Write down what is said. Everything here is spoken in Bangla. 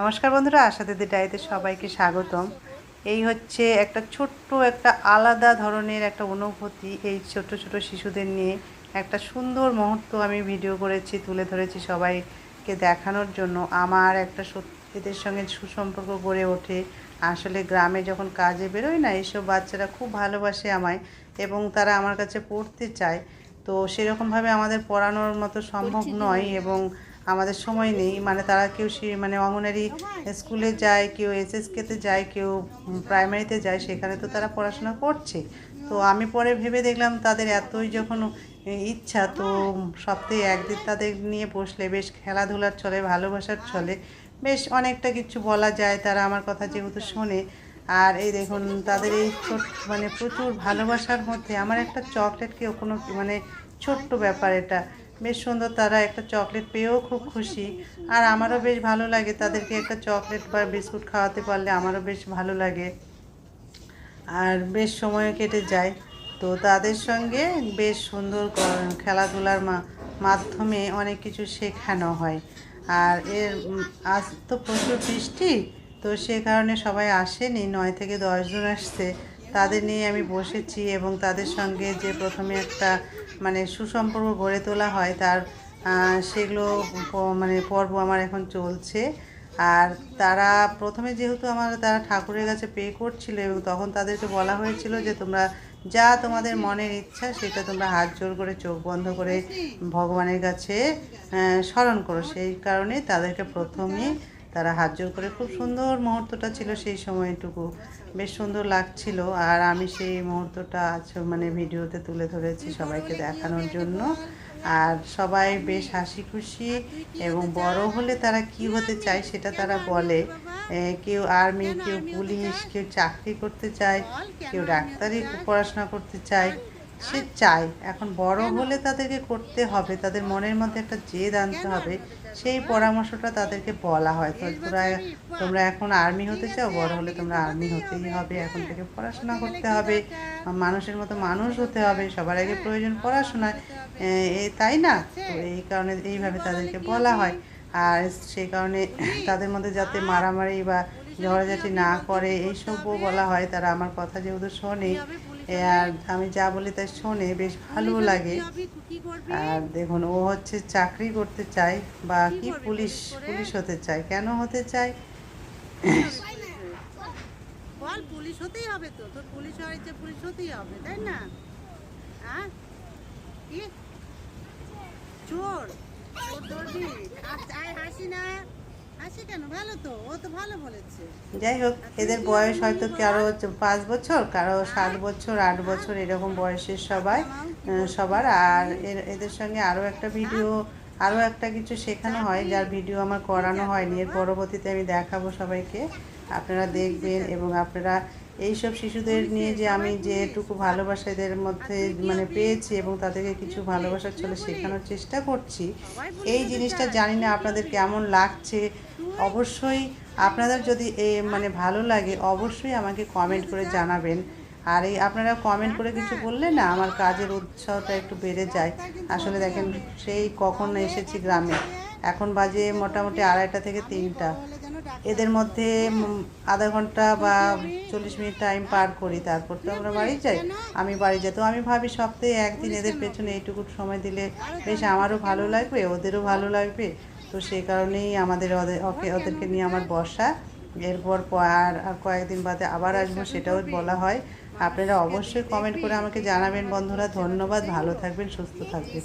নমস্কার বন্ধুরা আশা দিদি ডায়েতে সবাইকে স্বাগতম। এই হচ্ছে একটা ছোট্ট একটা আলাদা ধরনের একটা অনুভূতি এই ছোট ছোট শিশুদের নিয়ে। একটা সুন্দর মুহূর্ত আমি ভিডিও করেছি তুলে ধরেছি সবাইকে দেখানোর জন্য। আমার একটা সত্যি এদের সঙ্গে সুসম্পর্ক গড়ে ওঠে। আসলে গ্রামে যখন কাজে বেরোয় না এইসব বাচ্চারা খুব ভালোবাসে আমায় এবং তারা আমার কাছে পড়তে চায়। তো সেরকমভাবে আমাদের পড়ানোর মতো সম্ভব নয় এবং আমাদের সময় নেই। মানে তারা কেউ সে মানে অঙ্গনারী স্কুলে যায়, কেউ এসএসকেতে যায়, কেউ প্রাইমারিতে যায়, সেখানে তো তারা পড়াশোনা করছে। তো আমি পরে ভেবে দেখলাম তাদের এতই যখন ইচ্ছা, তো সপ্তাহে একদিন তাদের নিয়ে বসলে বেশ খেলাধুলার চলে ভালোবাসার চলে বেশ অনেকটা কিছু বলা যায় তারা আমার কথা যেহেতু শোনে। আর এই দেখুন, তাদের এই মানে প্রচুর ভালোবাসার মধ্যে আমার একটা চকলেটকেও কোনো মানে ছোট্ট ব্যাপার এটা। বেশ সুন্দর তারা একটা চকলেট পেয়েও খুব খুশি। আর আমারও বেশ ভালো লাগে তাদেরকে একটা চকলেট বা বিস্কুট খাওয়াতে পারলে আমারও বেশ ভালো লাগে। আর বেশ সময় কেটে যায়। তো তাদের সঙ্গে বেশ সুন্দর খেলাধুলার মাধ্যমে অনেক কিছু শেখানো হয়। আর এর আজ তো প্রচুর বৃষ্টি, তো সে কারণে সবাই আসেনি। নয় থেকে দশজন আসছে। তাদের নিয়ে আমি বসেছি এবং তাদের সঙ্গে যে প্রথমে একটা মানে সুসম্পর্ক গড়ে তোলা হয় তার সেগুলো মানে পর্ব আমার এখন চলছে। আর তারা প্রথমে যেহেতু আমার, তারা ঠাকুরের কাছে পে করছিল এবং তখন তাদেরকে বলা হয়েছিল যে তোমরা যা তোমাদের মনের ইচ্ছা সেটা তোমরা হাত জোর করে, চোখ বন্ধ করে ভগবানের কাছে স্মরণ করো। সেই কারণে তাদেরকে প্রথমেই তারা হাত জোর করে, খুব সুন্দর মুহূর্তটা ছিল সেই সময়টুকু। বেশ সুন্দর লাগছিল আর আমি সেই মুহূর্তটা আজ মানে ভিডিওতে তুলে ধরেছি সবাইকে দেখানোর জন্য। আর সবাই বেশ হাসি খুশি এবং বড় হলে তারা কি হতে চায় সেটা তারা বলে। কেউ আর্মি, কেউ পুলিশ, কেউ চাকরি করতে চায়, কেউ ডাক্তারি পড়াশোনা করতে চায়। সে চায়। এখন বড় হলে তাদেরকে করতে হবে তাদের মনের মধ্যে একটা জেদ আনতে হবে সেই পরামর্শটা তাদেরকে বলা হয়। তো তোরা তোমরা এখন আর্মি হতে চাও বড় হলে তোমরা আর্মি হতেই হবে এখন থেকে পড়াশোনা করতে হবে মানুষের মতো মানুষ হতে হবে সবার আগে প্রয়োজন পড়াশোনা এ তাই না? তো এই কারণে এইভাবে তাদেরকে বলা হয়। আর সেই কারণে তাদের মধ্যে যাতে মারামারি বা ঝগড়াঝাটি না করে এইসবও বলা হয় তারা আমার কথা যেহেতু শোনে আর আমি যা বলি তাই শোনে বেশ ভালো লাগে। আর দেখুন ও হচ্ছে চাকরি করতে চায় বা কি পুলিশ পুলিশ হতে চায়? কেন হতে চায়? বল পুলিশ হতেই হবে তো। তোর পুলিশ হয়েছে পুলিশ হতেই হবে তাই না? হ্যাঁ কি? চোর। চোর ধরবি? আয় হাসি না? হাসি কেন? ভালো তো ও তো ভালো বলেছে। যাই হোক এদের বয়স হয়তো কারও পাঁচ বছর? কারও সাত বছর আট বছর এরকম বয়সের সবাই সবার। আর এদের সঙ্গে আরও একটা ভিডিও আরও একটা কিছু শেখানো হয়, যার ভিডিও আমার করানো হয়নি। এর পরবর্তীতে আমি দেখাবো সবাইকে। আপনারা দেখবেন এবং আপনারা এইসব শিশুদের নিয়ে যে আমি যেটুকু ভালোবাসা এদের মধ্যে মানে পেয়েছি এবং তাদেরকে কিছু ভালোবাসার চলে শেখানোর চেষ্টা করছি, এই জিনিসটা জানি না আপনাদের কেমন লাগছে। অবশ্যই আপনাদের যদি এ মানে ভালো লাগে, অবশ্যই আমাকে কমেন্ট করে জানাবেন। আর এই আপনারা কমেন্ট করে কিছু বললে না আমার কাজের উৎসাহটা একটু বেড়ে যায়। আসলে দেখেন সেই কখন এসেছি গ্রামে। এখন বাজে মোটামুটি আড়াইটা থেকে তিনটা। এদের মধ্যে আধা ঘণ্টা বা চল্লিশ মিনিট টাইম পার করি। তারপর তো আমরা বাড়ি যাই। আমি বাড়ি যাই। তো আমি ভাবি সপ্তাহে একদিন এদের পেছনে এইটুকু সময় দিলে বেশ আমারও ভালো লাগবে ওদেরও ভালো লাগবে। তো সেই কারণেই আমাদের ওদের ওকে ওদেরকে নিয়ে আমার বসা। এরপর আর আর কয়েকদিন বাদে আবার আসব সেটাও বলা হয়। আপনারা অবশ্যই কমেন্ট করে আমাকে জানাবেন বন্ধুরা। ধন্যবাদ ভালো থাকবেন সুস্থ থাকবেন।